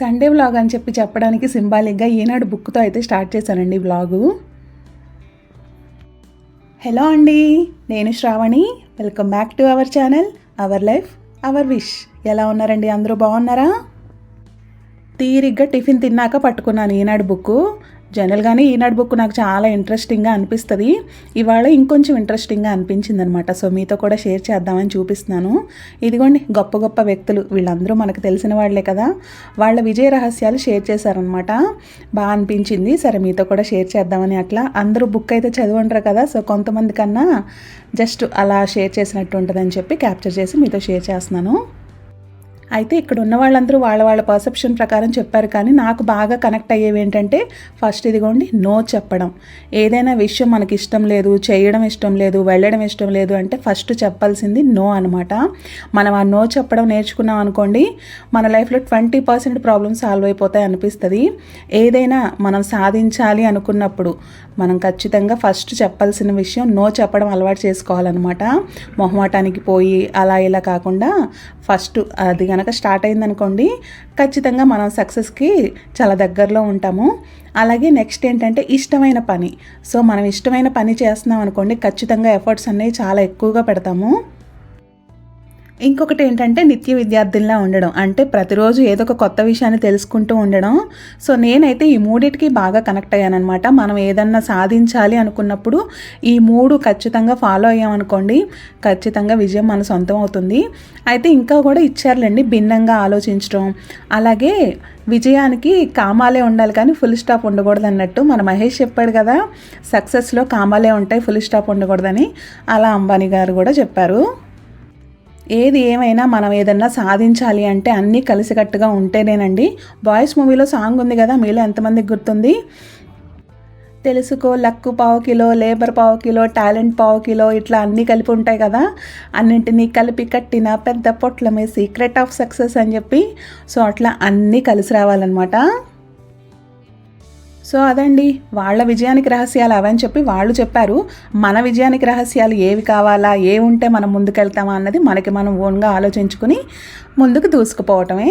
Sunday vlog అని చెప్పి చెప్పడానికి సింబాలిక్గా ఈనాడు బుక్తో అయితే స్టార్ట్ చేశానండి వ్లాగు హలో అండి నేను Shravani. Welcome back to our channel our life our wish ఎలా ఉన్నారండి? అందరూ బాగున్నారా? తీరిగ్గా టిఫిన్ తిన్నాక పట్టుకున్నాను ఈనాడు బుక్ జనరల్గానే ఈనాడు బుక్ నాకు చాలా ఇంట్రెస్టింగ్గా అనిపిస్తుంది. ఇవాళ ఇంకొంచెం ఇంట్రెస్టింగ్గా అనిపించింది అనమాట సో మీతో కూడా షేర్ చేద్దామని చూపిస్తున్నాను. ఇదిగోండి గొప్ప గొప్ప వ్యక్తులు. వీళ్ళందరూ మనకు తెలిసిన వాళ్ళే కదా. వాళ్ళ విజయ రహస్యాలు షేర్ చేశారనమాట. బాగా అనిపించింది. సరే మీతో కూడా షేర్ చేద్దామని అట్లా. అందరూ బుక్ అయితే చదువుంటారు కదా. సో కొంతమంది కన్నా జస్ట్ అలా షేర్ చేసినట్టు ఉంటుందని చెప్పి క్యాప్చర్ చేసి మీతో షేర్ చేస్తున్నాను. అయితే ఇక్కడ ఉన్న వాళ్ళందరూ వాళ్ళ వాళ్ళ పర్సెప్షన్ ప్రకారం చెప్పారు కానీ నాకు బాగా కనెక్ట్ అయ్యేవి ఏంటంటే ఫస్ట్ ఇదిగోండి నో చెప్పడం. ఏదైనా విషయం మనకి ఇష్టం లేదు చేయడం ఇష్టం లేదు వెళ్ళడం ఇష్టం లేదు అంటే ఫస్ట్ చెప్పాల్సింది నో అనమాట మనం ఆ నో చెప్పడం నేర్చుకున్నాం అనుకోండి మన లైఫ్లో ట్వంటీ పర్సెంట్ ప్రాబ్లమ్స్ సాల్వ్ అయిపోతాయి అనిపిస్తుంది. ఏదైనా మనం సాధించాలి అనుకున్నప్పుడు మనం ఖచ్చితంగా ఫస్ట్ చెప్పాల్సిన విషయం నో చెప్పడం అలవాటు చేసుకోవాలన్నమాట. మొహమాటానికి పోయి అలా ఇలా కాకుండా ఫస్ట్ అది కనుక స్టార్ట్ అయిందనుకోండి ఖచ్చితంగా మనం సక్సెస్కి చాలా దగ్గరలో ఉంటాము. అలాగే నెక్స్ట్ ఏంటంటే ఇష్టమైన పని. సో మనం ఇష్టమైన పని చేస్తున్నాం అనుకోండి ఖచ్చితంగా ఎఫర్ట్స్ అనేవి చాలా ఎక్కువగా పెడతాము. ఇంకొకటి ఏంటంటే నిత్య విద్యార్థుల్లా ఉండడం. అంటే ప్రతిరోజు ఏదో ఒక కొత్త విషయాన్ని తెలుసుకుంటూ ఉండడం. సో నేనైతే ఈ మూడింటికి బాగా కనెక్ట్ అయ్యానమాట మనం ఏదన్నా సాధించాలి అనుకున్నప్పుడు ఈ మూడు ఖచ్చితంగా ఫాలో అయ్యామనుకోండి ఖచ్చితంగా విజయం మన సొంతం అవుతుంది. అయితే ఇంకా కూడా ఇచ్చారులేండి భిన్నంగా ఆలోచించడం. అలాగే విజయానికి కామాలే ఉండాలి కానీ ఫుల్ స్టాప్ ఉండకూడదు అన్నట్టు మన మహేష్ చెప్పాడు కదా సక్సెస్లో కామాలే ఉంటాయి ఫుల్ స్టాప్ ఉండకూడదని. అలా అంబానీ గారు కూడా చెప్పారు. ఏది ఏమైనా మనం ఏదన్నా సాధించాలి అంటే అన్నీ కలిసికట్టుగా ఉంటేనేనండి. బాయ్స్ మూవీలో సాంగ్ ఉంది కదా మీలో ఎంతమందికి గుర్తుంది? తెలుసుకో లక్కు పావు కిలో లేబర్ పావు కిలో టాలెంట్ పావు కిలో ఇట్లా అన్నీ కలిపి ఉంటాయి కదా. అన్నింటినీ కలిపి కట్టిన పెద్ద పొట్లమే సీక్రెట్ ఆఫ్ సక్సెస్ అని చెప్పి. సో అట్లా అన్నీ కలిసి రావాలన్నమాట. సో అదండి వాళ్ళ విజయానికి రహస్యాలు అవని చెప్పి వాళ్ళు చెప్పారు. మన విజయానికి రహస్యాలు ఏవి కావాలా ఏ ఉంటే మనం ముందుకెళ్తామా అన్నది మనకి మనం ఓన్గా ఆలోచించుకుని ముందుకు దూసుకుపోవటమే.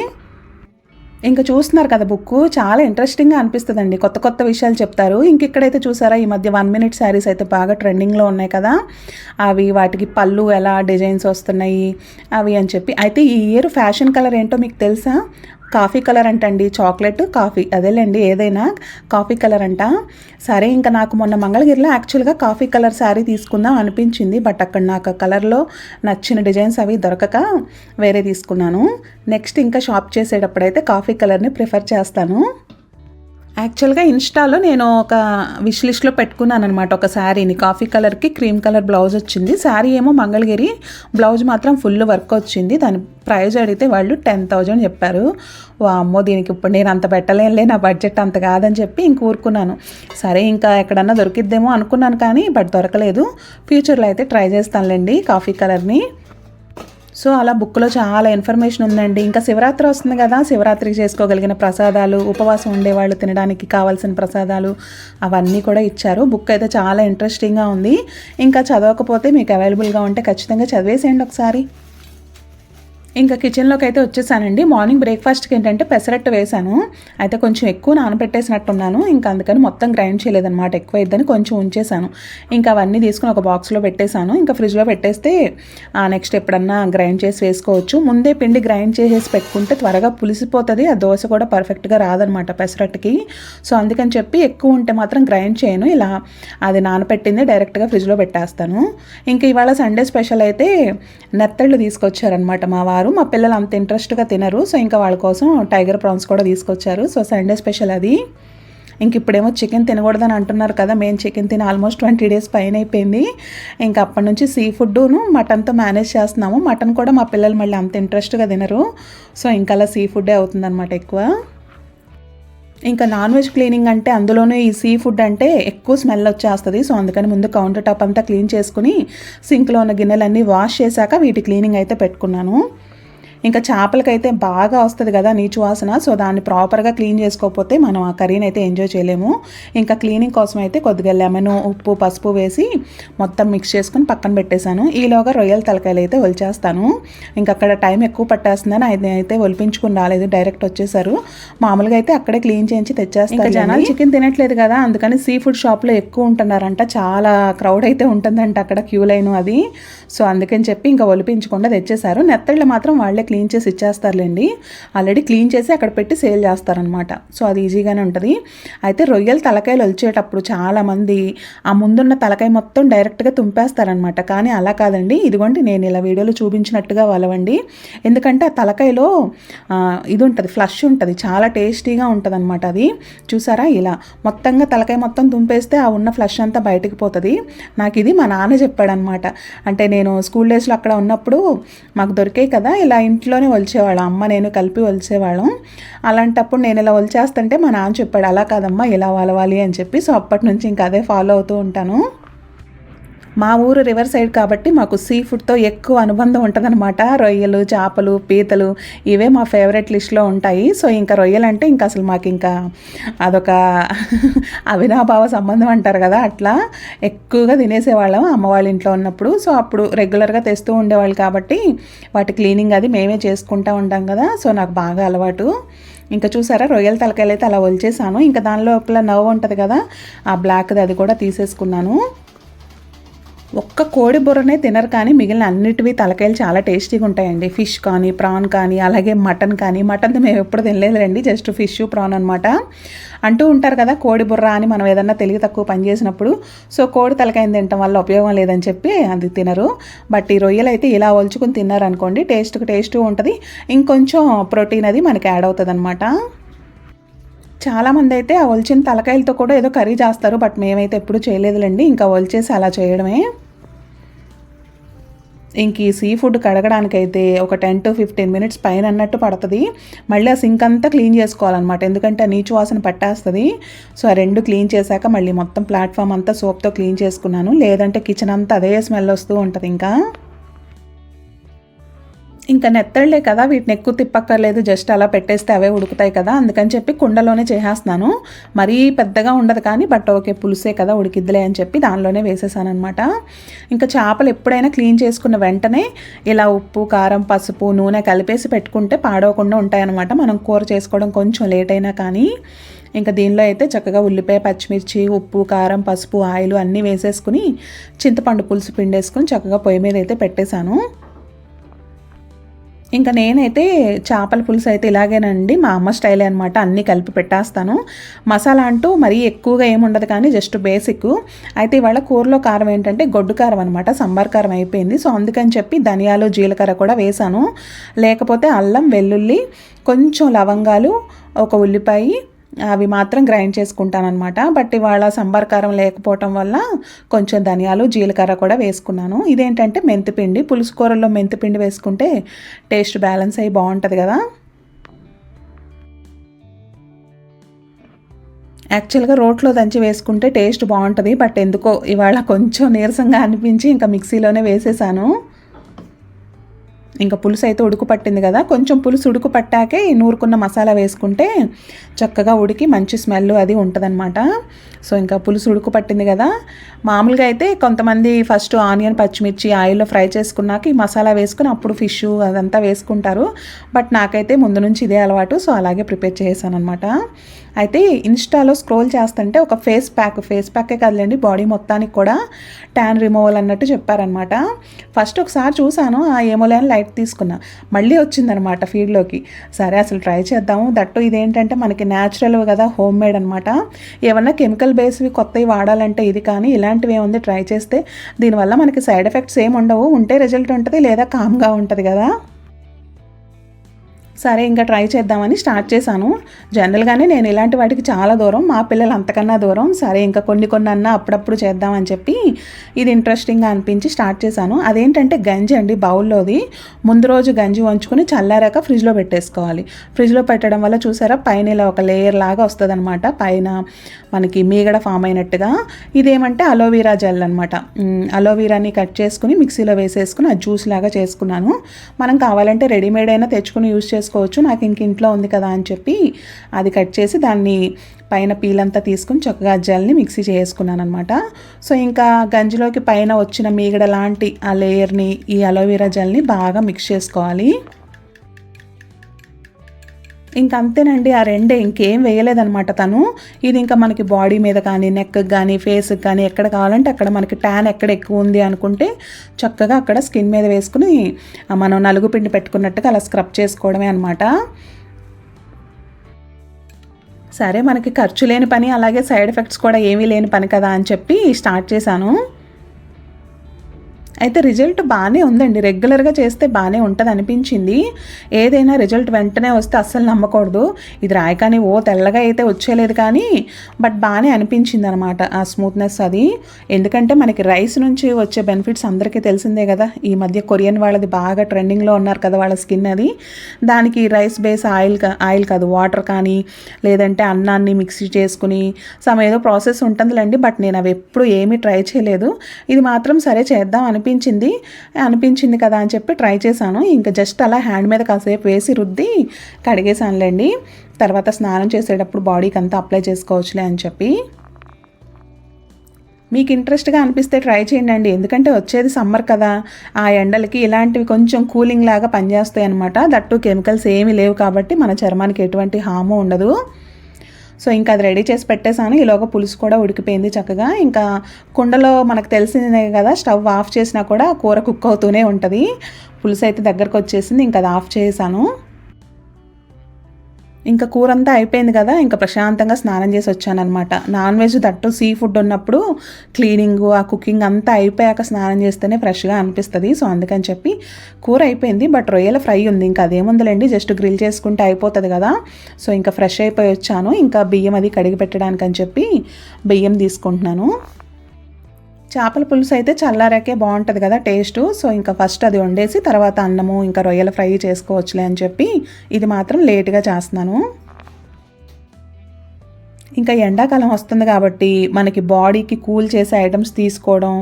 ఇంకా చూస్తున్నారు కదా బుక్ చాలా ఇంట్రెస్టింగ్గా అనిపిస్తుందండి. కొత్త కొత్త విషయాలు చెప్తారు. ఇంక ఇక్కడైతే చూసారా ఈ మధ్య వన్ మినిట్ శారీస్ అయితే బాగా ట్రెండింగ్లో ఉన్నాయి కదా. అవి వాటికి పళ్ళు ఎలా డిజైన్స్ వస్తున్నాయి అవి అని చెప్పి. అయితే ఈ ఇయర్ ఫ్యాషన్ కలర్ ఏంటో మీకు తెలుసా? కాఫీ కలర్ అంటండి చాక్లెట్ కాఫీ. అదేలేండి ఏదైనా కాఫీ కలర్ అంట. సరే ఇంకా నాకు మొన్న మంగళగిరిలో యాక్చువల్గా కాఫీ కలర్ శారీ తీసుకుందాం అనిపించింది బట్ అక్కడ నాకు కలర్లో నచ్చిన డిజైన్స్ అవి దొరకక వేరే తీసుకున్నాను. నెక్స్ట్ ఇంకా షాప్ చేసేటప్పుడైతే కాఫీ కలర్ని ప్రిఫర్ చేస్తాను. యాక్చువల్గా ఇన్స్టాలో నేను ఒక విష్ లిస్ట్లో పెట్టుకున్నాను అనమాట ఒక శారీని కాఫీ కలర్కి క్రీమ్ కలర్ బ్లౌజ్ వచ్చింది. శారీ ఏమో మంగళగిరి బ్లౌజ్ మాత్రం ఫుల్ వర్క్ వచ్చింది. దాని ప్రైజ్ అడిగితే వాళ్ళు టెన్ థౌజండ్ చెప్పారు. అమ్మో దీనికి ఇప్పుడు నేను అంత పెట్టలేనులే నా బడ్జెట్ అంత కాదని చెప్పి ఇంక ఊరుకున్నాను. సరే ఇంకా ఎక్కడన్నా దొరికిద్దేమో అనుకున్నాను కానీ బట్ దొరకలేదు. ఫ్యూచర్లో అయితే ట్రై చేస్తానులేండి కాఫీ కలర్ని సో అలా బుక్లో చాలా ఇన్ఫర్మేషన్ ఉందండి. ఇంకా శివరాత్రి వస్తుంది కదా శివరాత్రికి చేసుకోగలిగిన ప్రసాదాలు ఉపవాసం ఉండేవాళ్ళు తినడానికి కావాల్సిన ప్రసాదాలు అవన్నీ కూడా ఇచ్చారు. బుక్ అయితే చాలా ఇంట్రెస్టింగ్గా ఉంది. ఇంకా చదవకపోతే మీకు అవైలబుల్గా ఉంటే ఖచ్చితంగా చదివేసేయండి ఒకసారి. ఇంకా కిచెన్లోకి అయితే వచ్చేసానండి. మార్నింగ్ బ్రేక్ఫాస్ట్కి ఏంటంటే పెసరట్టు వేశాను. అయితే కొంచెం ఎక్కువ నానబెట్టేసినట్టున్నాను. ఇంకా అందుకని మొత్తం గ్రైండ్ చేయలేదన్నమాట. ఎక్కువ ఇద్దని కొంచెం ఉంచేసాను ఇంకా అవన్నీ తీసుకుని ఒక బాక్స్లో పెట్టేశాను. ఇంకా ఫ్రిడ్జ్లో పెట్టేస్తే నెక్స్ట్ ఎప్పుడన్నా గ్రైండ్ చేసి వేసుకోవచ్చు. ముందే పిండి గ్రైండ్ చేసేసి పెట్టుకుంటే త్వరగా పులిసిపోతుంది. ఆ దోశ కూడా పర్ఫెక్ట్గా రాదనమాట పెసరట్టుకి. సో అందుకని చెప్పి ఎక్కువ ఉంటే మాత్రం గ్రైండ్ చేయను. ఇలా అది నానపెట్టింది డైరెక్ట్గా ఫ్రిడ్జ్లో పెట్టేస్తాను. ఇంకా ఇవాళ సండే స్పెషల్ అయితే నెత్తళ్ళు తీసుకొచ్చారనమాట మా వారు. మా పిల్లలు అంత ఇంట్రెస్ట్గా తినరు. సో ఇంకా వాళ్ళ కోసం టైగర్ ప్రాన్స్ కూడా తీసుకొచ్చారు. సో సండే స్పెషల్ అది. ఇంక ఇప్పుడేమో చికెన్ తినకూడదని అంటున్నారు కదా మేము చికెన్ తిని ఆల్మోస్ట్ ట్వంటీ డేస్ పైన అయిపోయింది. ఇంకా అప్పటి నుంచి సీ ఫుడ్ను మటన్తో మేనేజ్ చేస్తున్నాము. మటన్ కూడా మా పిల్లలు మళ్ళీ అంత ఇంట్రెస్ట్గా తినరు. సో ఇంకా అలా సీ ఫుడ్డే అవుతుందన్నమాట ఎక్కువ. ఇంకా నాన్ వెజ్ క్లీనింగ్ అంటే అందులోనే ఈ సీ ఫుడ్ అంటే ఎక్కువ స్మెల్ వచ్చేస్తుంది. సో అందుకని ముందు కౌంటర్ టాప్ అంతా క్లీన్ చేసుకుని సింక్లో ఉన్న గిన్నెలన్నీ వాష్ చేశాక వీటి క్లీనింగ్ అయితే పెట్టుకున్నాను. ఇంకా చేపలకైతే బాగా వస్తుంది కదా నీచు వాసన. సో దాన్ని ప్రాపర్గా క్లీన్ చేసుకోకపోతే మనం ఆ కర్రీని అయితే ఎంజాయ్ చేయలేము. ఇంకా క్లీనింగ్ కోసం అయితే కొద్దిగా లెమన్ ఉప్పు పసుపు వేసి మొత్తం మిక్స్ చేసుకుని పక్కన పెట్టేశాను. ఈలోగా రొయ్యల తలకాయలు అయితే ఒలిచేస్తాను. ఇంకా అక్కడ టైం ఎక్కువ పట్టేస్తుందని ఆయన అయితే ఒలిపించుకుని రాలేదు. డైరెక్ట్ వచ్చేసారు. మామూలుగా అయితే అక్కడే క్లీన్ చేయించి తెచ్చేస్తారు ఇంకా జనాలు చికెన్ తినట్లేదు కదా అందుకని సీ ఫుడ్ షాప్లో ఎక్కువ ఉంటున్నారంట. చాలా క్రౌడ్ అయితే ఉంటుందంట అక్కడ క్యూ లైన్ అది. సో అందుకని చెప్పి ఇంకా ఒలిపించకుండా తెచ్చేశారు. నెత్తళ్ళు మాత్రం వాళ్ళే క్లీన్ చేసి ఇచ్చేస్తారులేండి. ఆల్రెడీ క్లీన్ చేసి అక్కడ పెట్టి సేల్ చేస్తారనమాట సో అది ఈజీగానే ఉంటుంది. అయితే రొయ్యలు తలకాయలు వలిచేటప్పుడు చాలామంది ఆ ముందున్న తలకాయ మొత్తం డైరెక్ట్గా తుంపేస్తారనమాట కానీ అలా కాదండి. ఇదిగోండి నేను ఇలా వీడియోలో చూపించినట్టుగా వలవండి ఎందుకంటే ఆ తలకాయలో ఇది ఉంటుంది ఫ్లష్ ఉంటుంది. చాలా టేస్టీగా ఉంటుంది అనమాట అది. చూసారా ఇలా? మొత్తంగా తలకాయ మొత్తం తుంపేస్తే ఆ ఉన్న ఫ్లష్ అంతా బయటకు పోతుంది. నాకు ఇది మా నాన్న చెప్పాడనమాట అంటే నేను స్కూల్ డేస్లో అక్కడ ఉన్నప్పుడు మాకు దొరికాయి కదా ఇలా ఇంట్లోనే వలిచేవాళ్ళం అమ్మ నేను కలిపి వలిచేవాళ్ళం అలాంటప్పుడు నేను ఇలా వలిచేస్తుంటే మా నాన్న చెప్పాడు అలా కాదమ్మా ఇలా వలవాలి అని చెప్పి. సో అప్పటి నుంచి ఇంకా అదే ఫాలో అవుతూ ఉంటాను. మా ఊరు రివర్ సైడ్ కాబట్టి మాకు సీ ఫుడ్తో ఎక్కువ అనుబంధం ఉంటుందన్నమాట. రొయ్యలు చేపలు పీతలు ఇవే మా ఫేవరెట్ లిస్ట్లో ఉంటాయి. సో ఇంకా రొయ్యలు అంటే ఇంకా అసలు మాకు ఇంకా అదొక అవినాభావ సంబంధం అంటారు కదా అట్లా. ఎక్కువగా తినేసేవాళ్ళం అమ్మ వాళ్ళ ఇంట్లో ఉన్నప్పుడు. సో అప్పుడు రెగ్యులర్గా తెస్తూ ఉండేవాళ్ళు కాబట్టి వాటి క్లీనింగ్ అది మేమే చేసుకుంటూ ఉంటాం కదా. సో నాకు బాగా అలవాటు. ఇంకా చూసారా రొయ్యల తలకాయలు అయితే అలా వలిచేసాను ఇంకా దానిలో నవ్వు ఉంటుంది కదా. ఆ బ్లాక్ది అది కూడా తీసేసుకున్నాను. ఒక్క కోడి బుర్రనే తినరు కానీ మిగిలిన అన్నిటివి తలకాయలు చాలా టేస్టీగా ఉంటాయండి. ఫిష్ కానీ ప్రాన్ కానీ అలాగే మటన్ కానీ. మటన్ మేము ఎప్పుడు తినలేదులేండి జస్ట్ ఫిష్ ప్రాన్ అనమాట అంటూ ఉంటారు కదా కోడి బుర్ర అని మనం ఏదన్నా తెలివి తక్కువ పని చేసినప్పుడు. సో కోడి తలకాయ తినటం వల్ల ఉపయోగం లేదని చెప్పి అది తినరు. బట్ ఈ రొయ్యలు అయితే ఇలా ఒలుచుకుని తిన్నారనుకోండి టేస్ట్కి టేస్ట్ ఉంటుంది. ఇంకొంచెం ప్రోటీన్ అది మనకి యాడ్ అవుతుంది అనమాట చాలామంది అయితే ఆ ఒలిచిన తలకాయలతో కూడా ఏదో కర్రీ చేస్తారు బట్ మేమైతే ఎప్పుడూ చేయలేదులేండి. ఇంకా ఒలిచేసి అలా చేయడమే. ఇంక ఈ సీ ఫుడ్ కడగడానికైతే ఒక టెన్ టు ఫిఫ్టీన్ మినిట్స్ పైన అన్నట్టు పడుతుంది. మళ్ళీ ఆ సింక్ అంతా క్లీన్ చేసుకోవాలన్నమాట. ఎందుకంటే నీచు వాసన పట్టేస్తుంది. సో ఆ రెండు క్లీన్ చేశాక మళ్ళీ మొత్తం ప్లాట్ఫామ్ అంతా సోప్తో క్లీన్ చేసుకున్నాను. లేదంటే కిచెన్ అంతా అదే స్మెల్ వస్తూ ఉంటుంది ఇంకా. ఇంకా నెత్తళ్ళే కదా వీటిని ఎక్కువ తిప్పక్కర్లేదు జస్ట్ అలా పెట్టేస్తే అవే ఉడుకుతాయి కదా అందుకని చెప్పి కుండలోనే చేసేస్తున్నాను. మరీ పెద్దగా ఉండదు కానీ బట్ ఓకే పులుసే కదా ఉడికిద్దిలే అని చెప్పి దానిలోనే వేసేసాను అనమాట ఇంకా చేపలు ఎప్పుడైనా క్లీన్ చేసుకున్న వెంటనే ఇలా ఉప్పు కారం పసుపు నూనె కలిపేసి పెట్టుకుంటే పాడవకుండా ఉంటాయన్నమాట. మనం కూర చేసుకోవడం కొంచెం లేట్ అయినా కానీ. ఇంకా దీనిలో అయితే చక్కగా ఉల్లిపాయ పచ్చిమిర్చి ఉప్పు కారం పసుపు ఆయిల్ అన్నీ వేసేసుకుని చింతపండు పులుసు పిండేసుకుని చక్కగా పొయ్యి మీద అయితే పెట్టేశాను. ఇంకా నేనైతే చేపల పులుసు అయితే ఇలాగేనండి. మా అమ్మ స్టైల్ అనమాట అన్నీ కలిపి పెట్టేస్తాను. మసాలా అంటూ మరీ ఎక్కువగా ఏముండదు కానీ జస్ట్ బేసిక్ అయితే ఇవాళ కూరలో కారం ఏంటంటే గొడ్డు కారం అనమాట సంబార్ కారం అయిపోయింది. సో అందుకని చెప్పి ధనియాలు జీలకర్ర కూడా వేసాను లేకపోతే అల్లం వెల్లుల్లి కొంచెం లవంగాలు ఒక ఉల్లిపాయ అవి మాత్రం గ్రైండ్ చేసుకుంటాను అనమాట బట్ ఇవాళ సంబార్ కారం లేకపోవటం వల్ల కొంచెం ధనియాలు జీలకర్ర కూడా వేసుకున్నాను. ఇదేంటంటే మెంతిపిండి. పులుసు కూరల్లో మెంతిపిండి వేసుకుంటే టేస్ట్ బ్యాలెన్స్ అయ్యి బాగుంటుంది కదా. యాక్చువల్గా రోట్లో దంచి వేసుకుంటే టేస్ట్ బాగుంటుంది. బట్ ఎందుకో ఇవాళ కొంచెం నీరసంగా అనిపించి ఇంకా మిక్సీలోనే వేసేసాను. ఇంకా పులుసు అయితే ఉడుకు పట్టింది కదా కొంచెం పులుసు ఉడుకు పట్టాకే నూరుకున్న మసాలా వేసుకుంటే చక్కగా ఉడికి మంచి స్మెల్ అది ఉంటుందన్నమాట. సో ఇంకా పులుసు ఉడుకు పట్టింది కదా మామూలుగా అయితే కొంతమంది ఫస్ట్ ఆనియన్ పచ్చిమిర్చి ఆయిల్లో ఫ్రై చేసుకున్నాక ఈ మసాలా వేసుకుని అప్పుడు ఫిష్ అదంతా వేసుకుంటారు. బట్ నాకైతే ముందు నుంచి ఇదే అలవాటు సో అలాగే ప్రిపేర్ చేశాను అనమాట అయితే ఇన్స్టాలో స్క్రోల్ చేస్తుంటే ఒక ఫేస్ ప్యాక్ ఫేస్ ప్యాకే కదలండి బాడీ మొత్తానికి కూడా ట్యాన్ రిమూవల్ అన్నట్టు చెప్పారనమాట ఫస్ట్ ఒకసారి చూశాను ఆ ఏమోలేని లైట్ తీసుకున్నా. మళ్ళీ వచ్చిందనమాట ఫీల్డ్లోకి సరే అసలు ట్రై చేద్దాము. దట్టు ఇదేంటంటే మనకి న్యాచురల్ కదా హోమ్ మేడ్ అనమాట ఏమన్నా కెమికల్ బేస్వి కొత్తవి వాడాలంటే ఇది కానీ ఇలాంటివి ఏముంది ట్రై చేస్తే దీనివల్ల మనకి సైడ్ ఎఫెక్ట్స్ ఏమి ఉండవు ఉంటే రిజల్ట్ ఉంటుంది లేదా కామ్గా ఉంటుంది కదా. సరే ఇంకా ట్రై చేద్దామని స్టార్ట్ చేశాను. జనరల్గానే నేను ఇలాంటి వాటికి చాలా దూరం మా పిల్లలు అంతకన్నా దూరం. సరే ఇంకా కొన్ని కొన్ని అన్నా అప్పుడప్పుడు చేద్దామని చెప్పి ఇది ఇంట్రెస్టింగ్గా అనిపించి స్టార్ట్ చేశాను. అదేంటంటే గంజి అండి బౌల్లోది. ముందు రోజు గంజి వంచుకొని చల్లారాక ఫ్రిడ్జ్లో పెట్టేసుకోవాలి. ఫ్రిడ్జ్లో పెట్టడం వల్ల చూసారా పైన ఇలా ఒక లేయర్ లాగా వస్తుంది పైన మనకి మీగడ ఫామ్ అయినట్టుగా. ఇదేమంటే అలోవీరా జెల్ అనమాట అలోవీరాని కట్ చేసుకుని మిక్సీలో వేసేసుకుని ఆ జ్యూస్ లాగా చేసుకున్నాను. మనం కావాలంటే రెడీమేడ్ అయినా తెచ్చుకుని యూస్ చేసుకోవచ్చు నాకు ఇంక ఇంట్లో ఉంది కదా అని చెప్పి అది కట్ చేసి దాన్ని పైన పీలంతా తీసుకుని చక్కగా జెల్ని మిక్సీ చేసుకున్నాను అనమాట సో ఇంకా గంజిలోకి పైన వచ్చిన మీగడ లాంటి ఆ లేయర్ని ఈ అలోవీరా జెల్ని బాగా మిక్స్ చేసుకోవాలి. ఇంకా అంతేనండి ఆ రెండే ఇంకేం వేయలేదనమాట తను. ఇది ఇంకా మనకి బాడీ మీద కానీ నెక్ కానీ ఫేస్కి కానీ ఎక్కడ కావాలంటే అక్కడ మనకి ట్యాన్ ఎక్కడ ఎక్కువ ఉంది అనుకుంటే చక్కగా అక్కడ స్కిన్ మీద వేసుకుని మనం నలుగు పిండి పెట్టుకున్నట్టుగా అలా స్క్రబ్ చేసుకోవడమే అనమాట సరే మనకి ఖర్చు లేని పని అలాగే సైడ్ ఎఫెక్ట్స్ కూడా ఏమీ లేని పని కదా అని చెప్పి స్టార్ట్ చేశాను. అయితే రిజల్ట్ బాగానే ఉందండి. రెగ్యులర్గా చేస్తే బాగానే ఉంటుంది అనిపించింది ఏదైనా రిజల్ట్ వెంటనే వస్తే అస్సలు నమ్మకూడదు. ఇది రాయకాని ఓ తెల్లగా అయితే వచ్చేలేదు కానీ బట్ బాగానే అనిపించింది అనమాట ఆ స్మూత్నెస్ అది. ఎందుకంటే మనకి రైస్ నుంచి వచ్చే బెనిఫిట్స్ అందరికీ తెలిసిందే కదా. ఈ మధ్య కొరియన్ వాళ్ళది బాగా ట్రెండింగ్లో ఉన్నారు కదా వాళ్ళ స్కిన్ అది. దానికి రైస్ బేస్ ఆయిల్ ఆయిల్ కాదు వాటర్ కానీ లేదంటే అన్నాన్ని మిక్సీ చేసుకుని సమ ఏదో ప్రాసెస్ ఉంటుందిలేండి బట్ నేను అవి ఎప్పుడు ఏమీ ట్రై చేయలేదు. ఇది మాత్రం సరే చేద్దాం అని అనిపించింది. అనిపించింది కదా అని చెప్పి ట్రై చేశాను. ఇంకా జస్ట్ అలా హ్యాండ్ మీద కాసేపు వేసి రుద్ది కడిగేశానులేండి. తర్వాత స్నానం చేసేటప్పుడు బాడీకి అంతా అప్లై చేసుకోవచ్చులే అని చెప్పి. మీకు ఇంట్రెస్ట్గా అనిపిస్తే ట్రై చేయండి ఎందుకంటే వచ్చేది సమ్మర్ కదా. ఆ ఎండలకి ఇలాంటివి కొంచెం కూలింగ్ లాగా పనిచేస్తాయి అనమాట దట్టు కెమికల్స్ ఏమీ లేవు కాబట్టి మన చర్మానికి ఎటువంటి హాము ఉండదు. సో ఇంకా అది రెడీ చేసి పెట్టేశాను. ఈలోగా పులుసు కూడా ఉడికిపోయింది చక్కగా. ఇంకా కుండలో మనకు తెలిసిందే కదా స్టవ్ ఆఫ్ చేసినా కూడా కూర కుక్ అవుతూనే ఉంటుంది. పులుసు అయితే దగ్గరకు వచ్చేసింది ఇంకా అది ఆఫ్ చేశాను ఇంకా కూర అంతా అయిపోయింది కదా ఇంకా ప్రశాంతంగా స్నానం చేసి వచ్చానమాట నాన్ వెజ్ తట్టు సీ ఫుడ్ ఉన్నప్పుడు క్లీనింగ్ ఆ కుకింగ్ అంతా అయిపోయాక స్నానం చేస్తేనే ఫ్రెష్గా అనిపిస్తుంది. సో అందుకని చెప్పి కూర అయిపోయింది. బట్ రొయ్యల ఫ్రై ఉంది. ఇంకా అదేముందులేండి జస్ట్ గ్రిల్ చేసుకుంటే అయిపోతుంది కదా. సో ఇంకా ఫ్రెష్ అయిపోయి వచ్చాను. ఇంకా బియ్యం అది కడిగి పెట్టడానికి అని చెప్పి బియ్యం తీసుకుంటున్నాను. చేపల పులుసు అయితే చల్లారాకే బాగుంటుంది కదా టేస్ట్. సో ఇంకా ఫస్ట్ అది వండేసి తర్వాత అన్నము ఇంకా రొయ్యల ఫ్రై చేసుకోవచ్చులే అని చెప్పి ఇది మాత్రం లేట్గా చేస్తున్నాను. ఇంకా ఎండాకాలం వస్తుంది కాబట్టి మనకి బాడీకి కూల్ చేసే ఐటమ్స్ తీసుకోవడం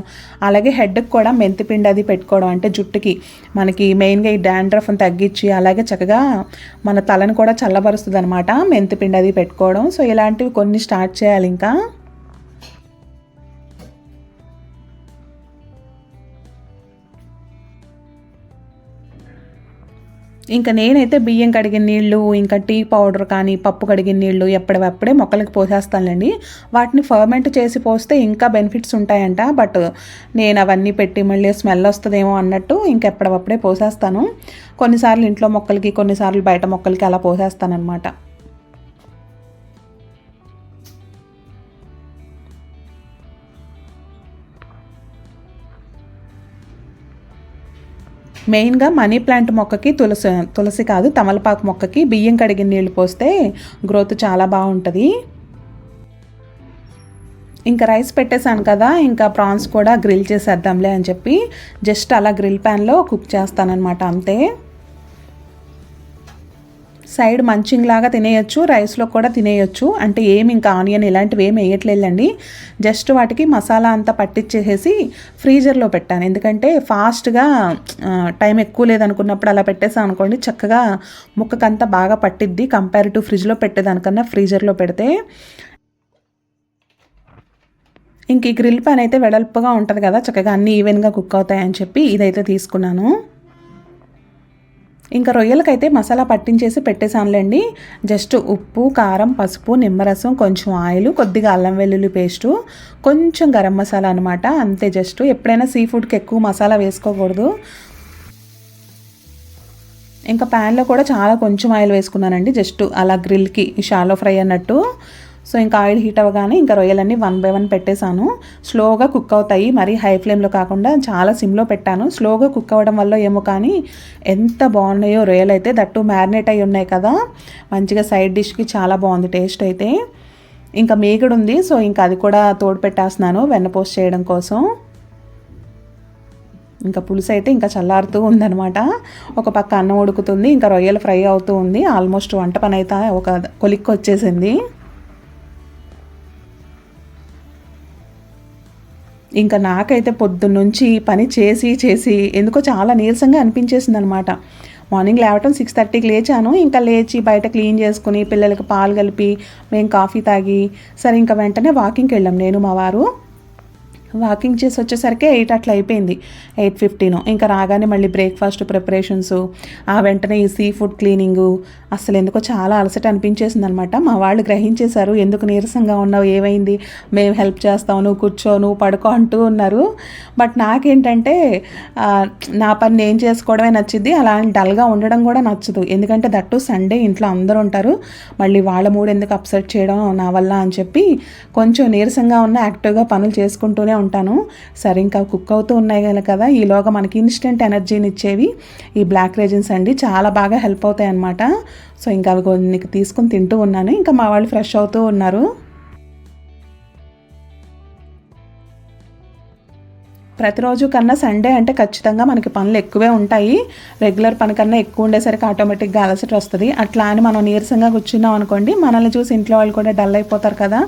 అలాగే హెడ్కి కూడా మెంతిపిండి అది పెట్టుకోవడం అంటే జుట్టుకి మనకి మెయిన్గా ఈ డాండ్రఫ్ని తగ్గించి అలాగే చక్కగా మన తలను కూడా చల్లబరుస్తుంది అనమాట మెంతిపిండి అది పెట్టుకోవడం. సో ఇలాంటివి కొన్ని స్టార్ట్ చేయాలి ఇంకా. ఇంకా నేనైతే బియ్యం కడిగిన నీళ్ళు ఇంకా టీ పౌడర్ కానీ పప్పు కడిగిన నీళ్ళు ఎప్పటివప్పుడే మొక్కలకి పోసేస్తానులేండి వాటిని ఫర్మెంట్ చేసి పోస్తే ఇంకా బెనిఫిట్స్ ఉంటాయంట. బట్ నేను అవన్నీ పెట్టి మళ్ళీ స్మెల్ వస్తుందేమో అన్నట్టు ఇంకెప్పటివప్పుడే పోసేస్తాను. కొన్నిసార్లు ఇంట్లో మొక్కలకి కొన్నిసార్లు బయట మొక్కలకి అలా పోసేస్తానమాట మెయిన్గా మనీ ప్లాంట్ మొక్కకి తులసి తులసి కాదు తమలపాకు మొక్కకి బియ్యం కడిగిన నీళ్ళు పోస్తే గ్రోత్ చాలా బాగుంటుంది. ఇంకా రైస్ పెట్టేశాను కదా ఇంకా ప్రాన్స్ కూడా గ్రిల్ చేసేద్దాంలే అని చెప్పి జస్ట్ అలా గ్రిల్ ప్యాన్లో కుక్ చేస్తానన్నమాట అంతే. సైడ్ మంచింగ్ లాగా తినేయచ్చు రైస్లో కూడా తినేయచ్చు. అంటే ఏమి ఇంకా ఆనియన్ ఇలాంటివి ఏమి వేయట్లేదండి జస్ట్ వాటికి మసాలా అంతా పట్టించేసేసి ఫ్రీజర్లో పెట్టాను. ఎందుకంటే ఫాస్ట్గా టైం ఎక్కువ లేదనుకున్నప్పుడు అలా పెట్టేసాం అనుకోండి చక్కగా ముక్కకంతా బాగా పట్టిద్ది కంపేర్ టు ఫ్రిడ్జ్లో పెట్టేదానికన్నా ఫ్రీజర్లో పెడితే. ఇంక ఈ గ్రిల్ పైన అయితే వెడల్పుగా ఉంటుంది కదా చక్కగా అన్నీ ఈవెన్గా కుక్ అవుతాయని చెప్పి ఇదైతే తీసుకున్నాను. ఇంకా రొయ్యలకైతే మసాలా పట్టించేసి పెట్టేసానులేండి జస్ట్ ఉప్పు కారం పసుపు నిమ్మరసం కొంచెం ఆయిల్ కొద్దిగా అల్లం వెల్లుల్లి పేస్టు కొంచెం గరం మసాలా అనమాట అంతే జస్ట్ ఎప్పుడైనా సీ ఫుడ్కి ఎక్కువ మసాలా వేసుకోకూడదు. ఇంకా ప్యాన్లో కూడా చాలా కొంచెం ఆయిల్ వేసుకున్నానండి. జస్ట్ అలా గ్రిల్కి షాలో ఫ్రై అన్నట్టు. సో ఇంకా ఆయిల్ హీట్ అవ్వగానే ఇంకా రొయ్యలన్నీ వన్ బై వన్ పెట్టేశాను. స్లోగా కుక్ అవుతాయి. మరీ హై ఫ్లేమ్లో కాకుండా చాలా సిమ్లో పెట్టాను. స్లోగా కుక్ అవ్వడం వల్ల ఏమో కానీ ఎంత బాగున్నాయో రొయ్యలు అయితే దట్టు మ్యారినేట్ అయి ఉన్నాయి కదా. మంచిగా సైడ్ డిష్కి చాలా బాగుంది టేస్ట్ అయితే. ఇంకా మేగడు ఉంది. సో ఇంకా అది కూడా తోడు పెట్టేస్తున్నాను వెన్నపోస్ చేయడం కోసం. ఇంకా పులుసు అయితే ఇంకా చల్లారుతూ ఉందనమాట ఒక పక్క అన్నం ఉడుకుతుంది. ఇంకా రొయ్యలు ఫ్రై అవుతూ ఉంది. ఆల్మోస్ట్ వంట పని అయితే ఒక కొలిక్కి వచ్చేసింది. ఇంకా నాకైతే పొద్దున్నుంచి పని చేసి చేసి ఎందుకో చాలా నీరసంగా అనిపించేసింది అనమాట మార్నింగ్ లేవటం సిక్స్ థర్టీకి లేచాను. ఇంకా లేచి బయట క్లీన్ చేసుకుని పిల్లలకి పాలు కలిపి మేము కాఫీ తాగి సరే ఇంకా వెంటనే వాకింగ్కి వెళ్ళాం. నేను మా వారు వాకింగ్ చేసి వచ్చేసరికి ఎయిట్ అట్లా అయిపోయింది. Eight fifteen. ఇంకా రాగానే మళ్ళీ బ్రేక్ఫాస్ట్ ప్రిపరేషన్స్ ఆ వెంటనే ఈ సీ ఫుడ్ క్లీనింగు అసలు ఎందుకో చాలా అలసట అనిపించేసింది అనమాట మా వాళ్ళు గ్రహించేశారు ఎందుకు నీరసంగా ఉన్నావు? ఏమైంది? మేము హెల్ప్ చేస్తావు నువ్వు కూర్చో నువ్వు పడుకో అంటూ ఉన్నారు. బట్ నాకేంటంటే నా పని నేను చేసుకోవడమే నచ్చింది. అలా డల్గా ఉండడం కూడా నచ్చదు. ఎందుకంటే దట్టు సండే ఇంట్లో అందరూ ఉంటారు. మళ్ళీ వాళ్ళ మూడు ఎందుకు అప్సెట్ చేయడం నా వల్ల అని చెప్పి కొంచెం నీరసంగా ఉన్న యాక్టివ్గా పనులు చేసుకుంటూనే ఉంటాను. సరే ఇంకా కుక్ అవుతూ ఉన్నాయి కదా ఈలోగా మనకి ఇన్స్టెంట్ ఎనర్జీని ఇచ్చేవి ఈ బ్లాక్ రేజన్స్ అండి. చాలా బాగా హెల్ప్ అవుతాయి అన్నమాట సో ఇంకా అవి కొన్ని తీసుకుని తింటూ ఉన్నాను. ఇంకా మా వాళ్ళు ఫ్రెష్ అవుతూ ఉన్నారు. ప్రతిరోజు కన్నా సండే అంటే ఖచ్చితంగా మనకి పనులు ఎక్కువే ఉంటాయి. రెగ్యులర్ పని కన్నా ఎక్కువ ఉండేసరికి ఆటోమేటిక్గా అలసట వస్తుంది. అట్లా అని మనం నీరసంగా కూర్చున్నాం అనుకోండి మనల్ని చూసి ఇంట్లో వాళ్ళు కూడా డల్ అయిపోతారు కదా.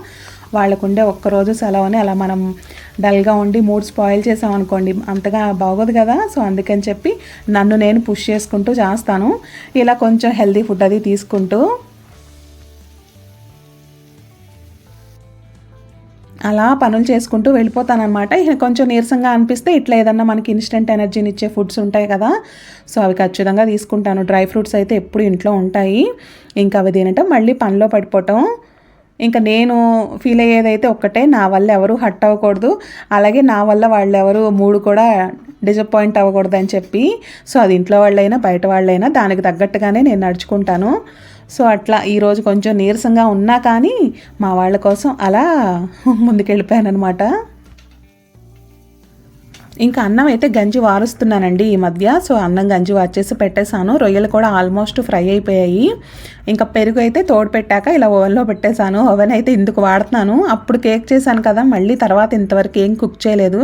వాళ్ళకుండే ఒక్కరోజు సెలవుని అలా మనం డల్గా ఉండి మూడ్ స్పాయిల్ చేసాం అనుకోండి అంతగా బాగోదు కదా. సో అందుకని చెప్పి నన్ను నేను పుష్ చేసుకుంటూ చేస్తాను. ఇలా కొంచెం హెల్దీ ఫుడ్ అది తీసుకుంటూ. అలా పనులు చేసుకుంటూ వెళ్ళిపోతానమాట కొంచెం నీరసంగా అనిపిస్తే ఇట్లా ఏదన్నా మనకి ఇన్స్టెంట్ ఎనర్జీని ఇచ్చే ఫుడ్స్ ఉంటాయి కదా. సో అవి ఖచ్చితంగా తీసుకుంటాను. డ్రై ఫ్రూట్స్ అయితే ఎప్పుడు ఇంట్లో ఉంటాయి. ఇంకా అవి తినటం మళ్ళీ పనిలో పడిపోవటం. ఇంకా నేను ఫీల్ అయ్యేదైతే ఒక్కటే. నా వల్ల ఎవరు హట్ అవ్వకూడదు. అలాగే నా వల్ల వాళ్ళు ఎవరు మూడు కూడా డిసప్పాయింట్ అవ్వకూడదు అని చెప్పి సో అది ఇంట్లో వాళ్ళైనా బయట వాళ్ళైనా దానికి తగ్గట్టుగానే నేను నడుచుకుంటాను. సో అట్లా ఈరోజు కొంచెం నీరసంగా ఉన్నా కానీ మా వాళ్ళ కోసం అలా ముందుకెళ్ళిపోయాను అనమాట ఇంకా అన్నం అయితే గంజి వారుస్తున్నానండి ఈ మధ్య. సో అన్నం గంజి వార్చేసి పెట్టేశాను. రొయ్యలు కూడా ఆల్మోస్ట్ ఫ్రై అయిపోయాయి. ఇంకా పెరుగు అయితే తోడు పెట్టాక ఇలా ఓవెన్లో పెట్టేశాను. ఓవెన్ అయితే ఇందుకు వాడుతున్నాను. అప్పుడు కేక్ చేశాను కదా మళ్ళీ తర్వాత ఇంతవరకు ఏం కుక్ చేయలేదు.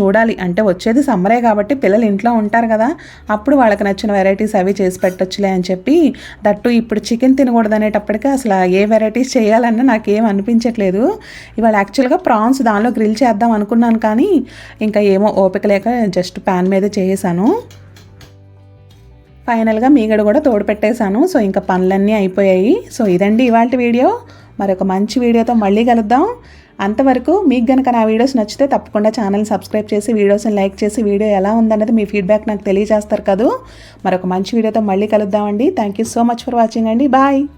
చూడాలి. అంటే వచ్చేది సమ్మరే కాబట్టి పిల్లలు ఇంట్లో ఉంటారు కదా అప్పుడు వాళ్ళకి నచ్చిన వెరైటీస్ అవి చేసి పెట్టొచ్చులే అని చెప్పి దట్టు ఇప్పుడు చికెన్ తినకూడదు అనేటప్పటికీ అసలు ఏ వెరైటీస్ చేయాలన్నా నాకేం అనిపించట్లేదు. ఇవాళ యాక్చువల్గా ప్రాన్స్ దానిలో గ్రిల్ చేద్దాం అనుకున్నాను కానీ ఇంకా ఏమో ఓపిక లేక జస్ట్ ప్యాన్ మీద చేసాను ఫైనల్గా మీగడ కూడా తోడు పెట్టేశాను. సో ఇంకా పనులన్నీ అయిపోయాయి. సో ఇదండి ఇవాళ వీడియో. మరొక మంచి వీడియోతో మళ్ళీ కలుద్దాం. అంతవరకు మీకు కనుక నా వీడియోస్ నచ్చితే తప్పకుండా ఛానల్ సబ్స్క్రైబ్ చేసి వీడియోస్ని లైక్ చేసి వీడియో ఎలా ఉందన్నది మీ ఫీడ్బ్యాక్ నాకు తెలియజేస్తారు కదా. మరొక మంచి వీడియోతో మళ్ళీ కలుద్దామండి. Thank you so much for watching అండి. బాయ్